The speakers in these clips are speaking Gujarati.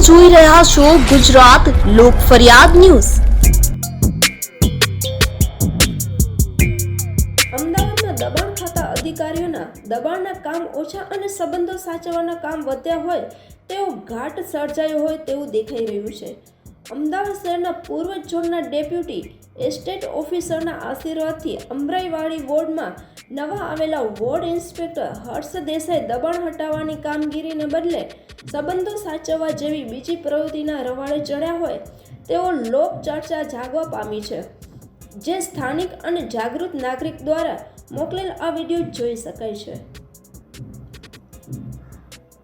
જોઈ રહ્યા છો ગુજરાત લોક ફરિયાદ ન્યૂઝ. અમદાવાદમાં દબાણ ખાતા અધિકારીઓના દબાણના કામ ઓછા અને સંબંધો સાચવવાના કામ વધ્યા હોય તેવો ઘાટ સર્જાયો હોય તેવું દેખાઈ રહ્યું છે. અમદાવાદ શહેરના પૂર્વ ઝોનના ડેપ્યુટી એસ્ટેટ ઓફિસરના આશીર્વાદથી અમરાઈવાડી વોર્ડમાં નવા આવેલા વોર્ડ ઇન્સ્પેક્ટર હર્ષ દેસાઈ દબાણ હટાવવાની કામગીરીને બદલે સંબંધો સાચવવા જેવી બીજી પ્રવૃત્તિના રવાડે ચડ્યા હોય, તેઓ લોક ચર્ચા જાગવા પામી છે. જે સ્થાનિક અને જાગૃત નાગરિક દ્વારા મોકલેલ આ વીડિયો જોઈ શકાય છે.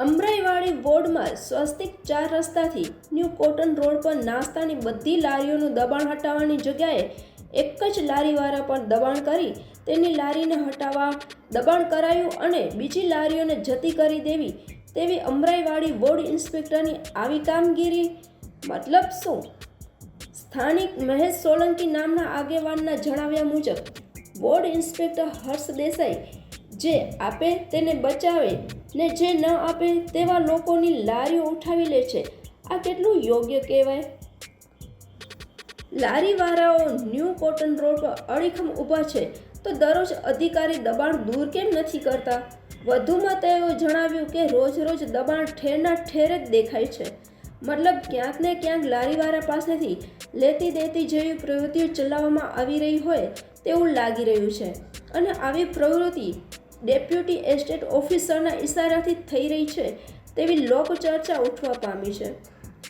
અમરાઈવાડી વોર્ડમાં સ્વસ્તિક ચાર રસ્તાથી ન્યૂ કોટન રોડ પર નાસ્તાની બધી લારીઓનું દબાણ હટાવવાની જગ્યાએ એક જ લારીવાળા પર દબાણ કરી તેની લારીને હટાવવા, દબાણ કરાયું અને બીજી લારીઓને જતી કરી દેવી તેવી અમરાઈવાડી બોર્ડ ઇન્સ્પેક્ટરની આવી કામગીરી મતલબ શું? સ્થાનિક મહેશ સોલંકી નામના આગેવાનના જણાવ્યા મુજબ, બોર્ડ ઇન્સ્પેક્ટર હર્ષ દેસાઈ જે આપે તેને બચાવે ને જે ન આપે તેવા લોકોની લારીઓ ઉઠાવી લે છે, આ કેટલું યોગ્ય કહેવાય? લારીવાળાઓ ન્યૂ કોટન રોડ પર અડીખમ ઊભા છે. તો દરરોજ અધિકારી દબાણ દૂર કેમ નથી કરતા? વધુમાં તેઓ જણાવ્યું કે રોજ રોજ દબાણ ઠેરના ઠેર જ દેખાય છે. મતલબ ક્યાંક ને ક્યાંક લારીવાળા પાસેથી લેતી દેતી જેવી પ્રવૃત્તિઓ ચલાવવામાં આવી રહી હોય તેવું લાગી રહ્યું છે. અને આવી પ્રવૃત્તિ ડેપ્યુટી એસ્ટેટ ઓફિસરના ઇશારાથી થઈ રહી છે તેવી લોકચર્ચા ઉઠવા પામી છે.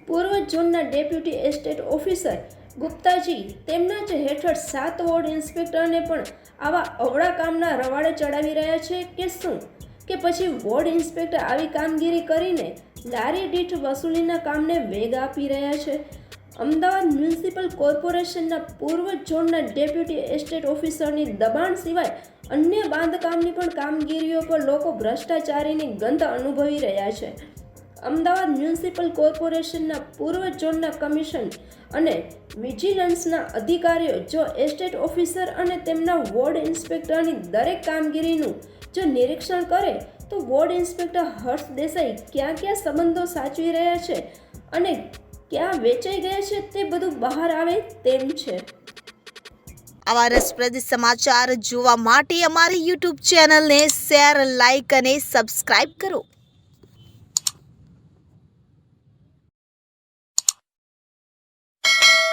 પૂર્વ ઝોનના ડેપ્યુટી એસ્ટેટ ઓફિસર ગુપ્તાજી તેમના જ હેઠળ સાત વોર્ડ ઇન્સ્પેક્ટરને પણ આવા અવળા કામના રવાડે ચડાવી રહ્યા છે કે શું? કે પછી વોર્ડ ઇન્સ્પેક્ટર આવી કામગીરી કરીને લારી દીઠ વસૂલીના કામને વેગ આપી રહ્યા છે? અમદાવાદ મ્યુનિસિપલ કોર્પોરેશનના પૂર્વ ઝોનના ડેપ્યુટી એસ્ટેટ ઓફિસરની દબાણ સિવાય અન્ય બાંધકામની પણ કામગીરીઓ પર લોકો ભ્રષ્ટાચારીની ગંધ અનુભવી રહ્યા છે. અમદાવાદ મ્યુનિસિપલ કોર્પોરેશનના પૂર્વ ઝોનના કમિશન અને વિજિલન્સના અધિકારીઓ, જો એસ્ટેટ ઓફિસર અને તેમના વોર્ડ ઇન્સ્પેક્ટરની દરેક કામગીરીનું જો નિરીક્ષણ કરે, તો વોર્ડ ઇન્સ્પેક્ટર હર્ષ દેસાઈ ક્યાં ક્યાં સંબંધો સાચવી રહ્યા છે અને ક્યાં વેચાઈ ગયા છે તે બધું બહાર આવે તેમ છે. આવા રસપ્રદ સમાચાર જોવા માટે અમારી યુટ્યુબ ચેનલને શેર લાઇક અને સબસ્ક્રાઇબ કરો.